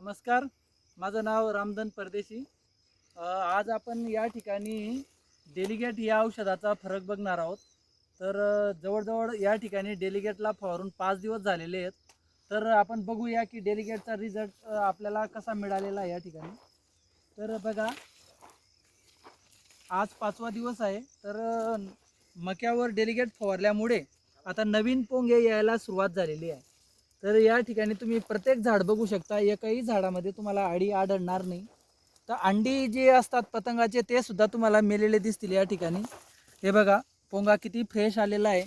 नमस्कार माझं नाव रामधन परदेशी. आज आपण या ठिकाणी डेलिगेट या औषधाचा फरक बघणार आहोत. तर जवळजवळ या ठिकाणी डेलिगेटला फवारून पाच दिवस झालेले आहेत. तर आपण बघूया की डेलिगेटचा रिझल्ट आपल्याला कसा मिळालेला या ठिकाणी. तर बघा आज पाचवा दिवस आहे. तर मक्यावर डेलिगेट फवारल्यामुळे आता नवीन पोंगे यायला सुरुवात झालेली आहे. तर या ठिकाणी तुम्ही प्रत्येक झाड बघू शकता. एकाही झाडामध्ये तुम्हाला आडी आढळणार नाही. तर अंडी जे असतात पतंगाचे ते सुद्धा तुम्हाला मेलेले दिसतील या ठिकाणी. हे बघा पोंगा किती फ्रेश आलेला आहे.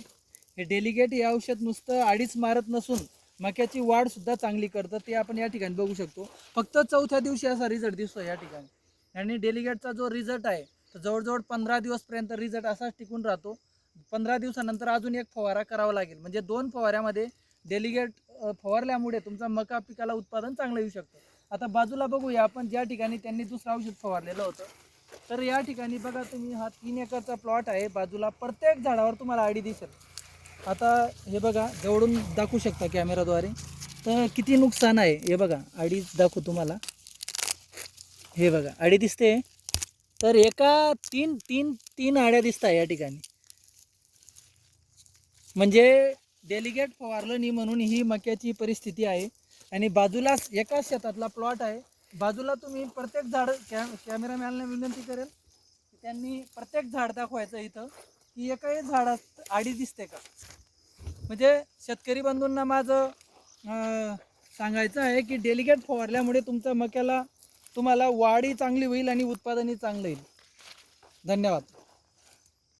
हे डेलिगेट हे औषध नुसतं आडीच मारत नसून मक्याची वाढ सुद्धा चांगली करतं. ते आपण या ठिकाणी बघू शकतो. फक्त चौथ्या दिवशी असा रिझल्ट दिसतो या ठिकाणी. आणि डेलिगेटचा जो रिझल्ट आहे तो जवळजवळ पंधरा दिवसपर्यंत रिझल्ट असाच टिकून राहतो. पंधरा दिवसानंतर अजून एक फवारा करावा लागेल. म्हणजे दोन फवाऱ्यामध्ये डेलिगेट फवारल्यामुळे तुमचा मका पिकाला उत्पादन चांगलं येऊ शकतं. आता बाजूला बघूया आपण ज्या ठिकाणी त्यांनी दुसरं औषध फवारलेलं होतं. तर या ठिकाणी बघा तुम्ही हा तीन एकरचा प्लॉट आहे. बाजूला प्रत्येक झाडावर तुम्हाला आडी दिसेल. आता हे बघा जवळून दाखवू शकता कॅमेराद्वारे. तर किती नुकसान आहे? हे बघा आडी दाखवू तुम्हाला. हे बघा आडी दिसते. तर एका तीन तीन तीन आड्या दिसत आहे या ठिकाणी. म्हणजे डेलिगेट फवारलं नाही म्हणून ही मक्याची परिस्थिती आहे. आणि बाजूलाच एकाच शेतातला प्लॉट आहे. बाजूला तुम्ही प्रत्येक झाड कॅ कॅमेरामॅनला विनंती करेल त्यांनी प्रत्येक झाड दाखवायचं इथं की एकाही झाडात आडी दिसते का? म्हणजे शेतकरी बंधूंना माझं सांगायचं आहे की डेलिगेट फवारल्यामुळे तुमच्या मक्याला तुम्हाला वाढही चांगली होईल आणि उत्पादनही चांगलं येईल. धन्यवाद.